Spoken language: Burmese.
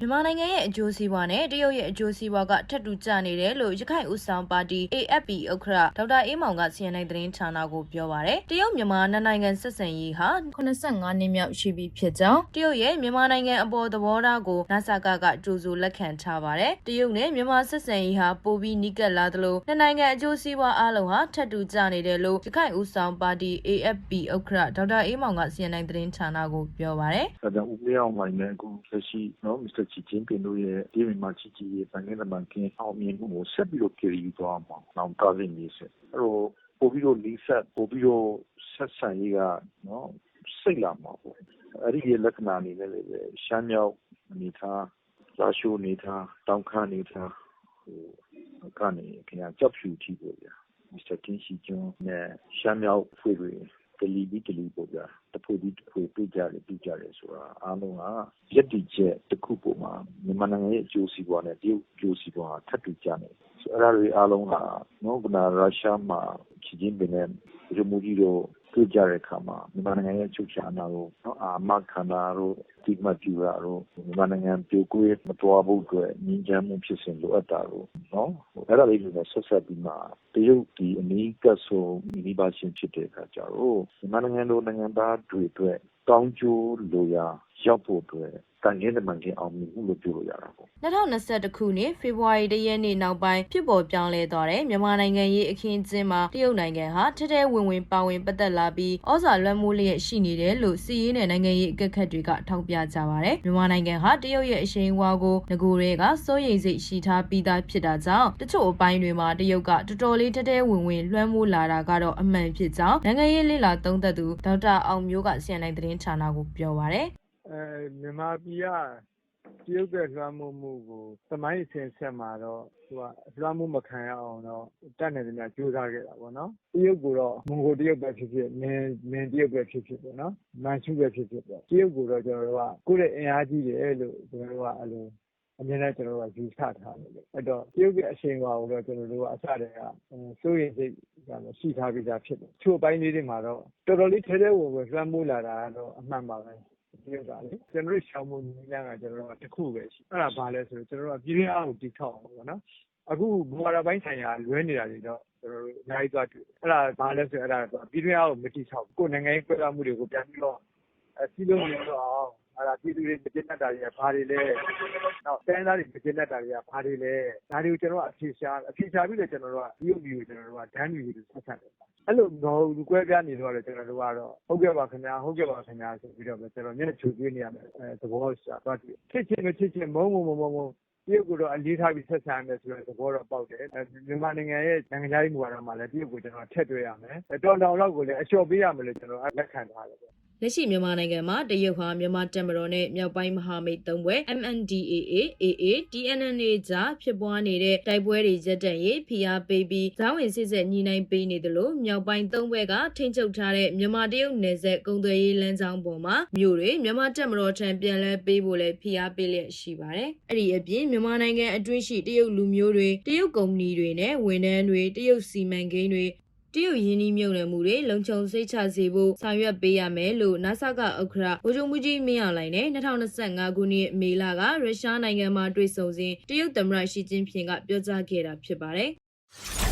မြန်မာနိုင်ငံရဲ့အကျိုးစီးပွားနဲ့တရုတ်ရဲ့အကျိုးစီးပွားကထပ်တူကျနေတယ်လို့ရခိုင်ဦးဆောင်ပါတီ AFP ဥက္ကဋ္ဌဒေါက်တာအေးမောင်က CNN သတင်းဌာနကိုပြောပါရယ်တရုတ်မြန်မာနှစ်နိုင်ငံဆက်ဆံရေးဟာ85နှစ်မြောက်ရှိပြီဖြစ်ကြောင်းတရုတ်ရဲ့မြန်မာနိုင်ငံအပေါ်သဘောထားကိုနာဆာကကကြိုးစိုးလက်ခံထားပါတယ်တရုတ်နဲ့မြန်မာဆက်ဆံရေးဟာပိုပြီးနီးကပ်လာသလိုနှစ်နိုင်ငံအကျိုးစီးပွားအလုံးဟာထပ်တူကျနေတယ်လို့ရခိုင်ဦးဆောင်ပါတီ AFP ဥက္ကဋ္ဌဒေါက်တာအေးမောင်က CNN သတင်းဌာနကိုပြောပါရယ်ဒါကြောင့်ဦးလေးအောင်မိုင်နဲ့အခုလက်ရှိနော်မစ္စတာချီချင်းပင်တို့ရဲ့ဒီမြန်မာချီချီရဲ့နိုင်ငံတကာကင်းအောင်မြင်မှုကိုဆက်ပြီးတော့ကြည်ယူသွားမှာနောက်တားရင်းနေစေအဲ့တော့ပို့ပြီးတော့လီဆက်ပို့ပြီးတော့ဆက်ဆံရေးကနော်စိတ်လာမှာပေါ့အဲ့ဒီရဲ့လက္ခဏာအနေနဲ့လည်းပဲရှမ်းမြောက်အနေထားလာရှိုးအနေထားတောင်ခမ်းအနေထားဟိုကနေခင်ဗျာကြောက်ဖြူကြည့်ပေါ့ဗျာမစ္စတာတင်ရှိကျွန်းနဲ့ရှမ်းမြောက်ဖွဲ့တွေတလီပြီးတလီပေါ့ဗျာ တဖွေပြီးတဖွေပြကြတယ်ပြကြတယ်ဆိုတာအားလုံးကရက်တီချက်တစ်ခုပုံမှာမြန်မာနိုင်ငံရဲ့အကျိုးစီးပွားနဲ့တရုတ်အကျိုးစီးပွားထပ်တူကြနေဆိုအဲ့ဒါတွေအားလုံးကနော်ကနာရုရှားမှာချီချင်းပင်နဲ့ဒီမူကြီးတို့ တွေ့ကြတဲ့အခါမှာမြန်မာနိုင်ငံရဲ့ချုပ်ချာနာကိုနော်အာမခန္ဓာတို့ဒီမပြူတာတို့မြန်မာနိုင်ငံပြိုကွေးမတော်ဘူးအတွက်ငြင်းချမ်းမှုဖြစ်စဉ်လိုအပ်တာတို့နော်အဲ့ဒါလေးတွေနဲ့ဆက်ဆက်ပြီးမှတရုတ်ဒီအနီးကပ်ဆုံးမိဘချင်းဖြစ်တဲ့အခါကျတော့မြန်မာနိုင်ငံလိုနိုင်ငံသားတွေအတွက်ကောင်းကျိုးလိုရာရောက်ဖို့အတွက်တန်ငင်းတမန်ကင်းအောင်မြင်မှုလို့ပြောလို့ရတာပေါ့2021ခုနှစ်ဖေဖော်ဝါရီလရက်နေ့နောက်ပိုင်းဖြစ်ပေါ်ပြောင်းလဲသွားတဲ့မြန်မာနိုင်ငံရေးအခင်းအကျင်းမှာတရုတ်နိုင်ငံဟာထဲထဲဝင်ဝင်ပါဝင်ပတ်သက်လာပြီးဩဇာလွှမ်းမိုးလျက်ရှိနေတယ်လို့စီးရေးနဲ့နိုင်ငံရေးအကဲခတ်တွေကထောက်ပြကြပါတယ်မြန်မာနိုင်ငံဟာတရုတ်ရဲ့အရှိန်အဝါကိုငကိုတွေကစိုးရိမ်စိတ်ရှိထားပြီးသားဖြစ်တာကြောင့်တချို့အပိုင်းတွေမှာတရုတ်ကတော်တော်လေးထဲထဲဝင်ဝင်လွှမ်းမိုးလာတာကတော့အမှန်ဖြစ်ကြောင်းနိုင်ငံရေးလေ့လာသုံးသပ်သူဒေါက်တာအောင်မျိုးက CNN သတင်းဌာနကိုပြောပါတယ်အဲမြန်မာပြည်က တရုတ်ရဲ့ လွှမ်းမိုးမှုကို သမိုင်းအစဉ်ဆက်မှာတော့ သူက လွှမ်းမိုးမခံရအောင်တော့ တတ်နိုင်သမျှ ကြိုးစားခဲ့တာပေါ့နော် တရုတ်ကိုတော့ မွန်ဂိုတရုတ်ပဲဖြစ်ဖြစ် မင်းမင်းတရုတ်ပဲဖြစ်ဖြစ်ပေါ့နော် မန်ချူပဲဖြစ်ဖြစ်ပေါ့ တရုတ်ကိုတော့ ကျွန်တော်တို့က ကိုယ့်ရဲ့အင်အားကြီးတယ်လို့ ကျွန်တော်တို့က အဲ့လို အမြဲတမ်း ကျွန်တော်တို့က ယူဆထားတယ်လေ အဲ့တော့ တရုတ်ရဲ့အချိန်ပါကိုတော့ ကျွန်တော်တို့က အစတည်းက စိုးရိမ်စိတ်ကတော့ ရှိထားပြီးသားဖြစ်တယ်ချို့ပိုင်းလေးတွေမှာတော့ တော်တော်လေး ထဲထဲဝင်ဝင် လွှမ်းမိုးလာတာကတော့ အမှန်ပါပဲ တရုတ်ကလေကျွန်တော်တို့ရှောင်းမှုနည်းလမ်းကကျွန်တော်တို့ကတစ်ခုပဲရှိအဲ့ဒါဘာလဲဆိုတော့ကျွန်တော်တို့ကပြည်တွင်းအားကိုတိထောက်အောင်ပေါ့နော်အခုဘူမာပိုင်းဆိုင်ရာလွဲနေတာတွေတော့ကျွန်တော်တို့အများကြီးသွားတွေ့အဲ့ဒါဘာလဲဆိုတော့အဲ့ဒါပြည်တွင်းအားကိုမတိထောက်ကိုယ်နိုင်ငံရေးပြည်မှုတွေကိုပြန်ပြီးတော့အဲစီးလုံးနေတော့အောင်အဲ့ဒါပြည်သူတွေမကျင့်တတ်တာတွေကဘာတွေလဲနောက်တိုင်းသားတွေမကျင့်တတ်တာတွေကဘာတွေလဲဒါတွေကိုကျွန်တော်ကအဖြေရှာအဖြေရှာပြီးတော့ကျွန်တော်တို့ကဒီလိုမျိုးကျွန်တော်တို့ကဒန်းတွေဆက်ဆက်တယ် အဲ့လိုမဟုတ်ဘူးကွဲပြားနေတော့ကျွန်တော်တို့ကတော့ဟုတ်ကဲ့ပါခင်ဗျာဟုတ်ကဲ့ပါခင်ဗျာဆိုပြီးတော့ပဲကျွန်တော်မျက်နှာချူပေးနေရမယ်အဲသဘောရှာသွားတယ်ချစ်ချင်မချစ်ချင်မုံမုံမုံမုံမုံတရုတ်ကတော့အလေးထားပြီးဆက်ဆံရမယ်ဆိုတဲ့သဘောတော့ပေါက်တယ်မြန်မာနိုင်ငံရဲ့နိုင်ငံခြားရေးမူဝါဒမှာလည်းတရုတ်ကိုကျွန်တော်ထည့်တွေ့ရမယ်တော်တောင်လောက်ကိုလည်းအလျှော့ပေးရမယ်လို့ကျွန်တော်လက်ခံထားတယ် လက်ရှိမြန်မာနိုင်ငံမှာတရုတ်ဟာမြန်မာတပ်မတော်နဲ့မြောက်ပိုင်းမဟာမိတ်သုံးဘွဲ MNDAA AA TNNA ကြားဖြစ်ပွားနေတဲ့တိုက်ပွဲတွေရပ်တန့်ရေးဖိအားပေးပြီးဇောင်းဝင်စစ်ဆက်ညီနိုင်ပေးနေတယ်လို့မြောက်ပိုင်းသုံးဘွဲကထိန်းချုပ်ထားတဲ့မြန်မာတရုတ်နယ်စပ်ကုန်သွယ်ရေးလမ်းကြောင်းပေါ်မှာမြို့တွေမြန်မာတပ်မတော်ထံပြန်လည်ပေးဖို့လည်းဖိအားပေးလျက်ရှိပါတယ်။အဲ့ဒီအပြင်မြန်မာနိုင်ငံအတွင်းရှိတရုတ်လူမျိုးတွေတရုတ်ကုမ္ပဏီတွေနဲ့ဝန်ထမ်းတွေတရုတ်စီမံကိန်းတွေ တရုတ်ရင်းနှီးမြုပ်နှံမှုတွေလုံခြုံစိတ်ချစေဖို့ဆောင်ရွက်ပေးရမယ်လို့နာဆာကဥက္ခရာဗိုလ်ချုပ်မှုကြီးမင်းအောင်လှိုင်နဲ့2025ခုနှစ်မေလကရုရှားနိုင်ငံမှာတွေ့ဆုံစဉ်တရုတ်သမ္မတရှီကျင်းဖျင်ကပြောကြားခဲ့တာဖြစ်ပါတယ်။